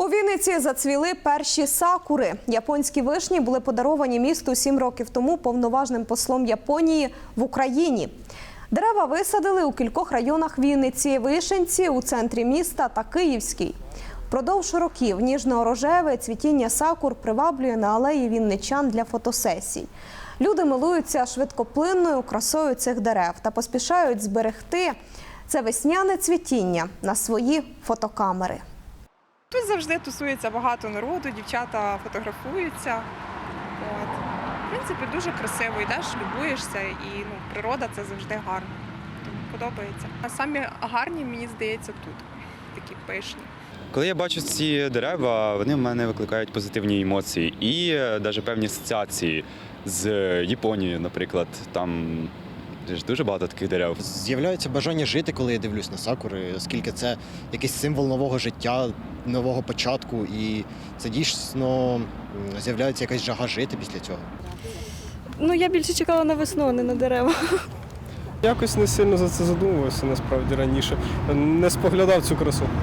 У Вінниці зацвіли перші сакури. Японські вишні були подаровані місту сім років тому повноважним послом Японії в Україні. Дерева висадили у кількох районах Вінниці, Вишенці у центрі міста та Київській. Впродовж років ніжно-рожеве цвітіння сакур приваблює на алеї вінничан для фотосесій. Люди милуються швидкоплинною красою цих дерев та поспішають зберегти це весняне цвітіння на свої фотокамери. Тут завжди тусується багато народу, дівчата фотографуються. От. В принципі, дуже красиво йдеш, любуєшся, і ну, природа це завжди гарно. Тому подобається. А самі гарні, мені здається, тут такі пишні. Коли я бачу ці дерева, вони в мене викликають позитивні емоції і навіть певні асоціації з Японією, наприклад. Там ж дуже багато таких дерев. З'являється бажання жити, коли я дивлюсь на сакури, оскільки це якийсь символ нового життя, нового початку, і це дійсно з'являється якась жага жити після цього. Ну, я більше чекала на весну, а не на дерева. Якось не сильно за це задумувався насправді раніше. Не споглядав цю красу.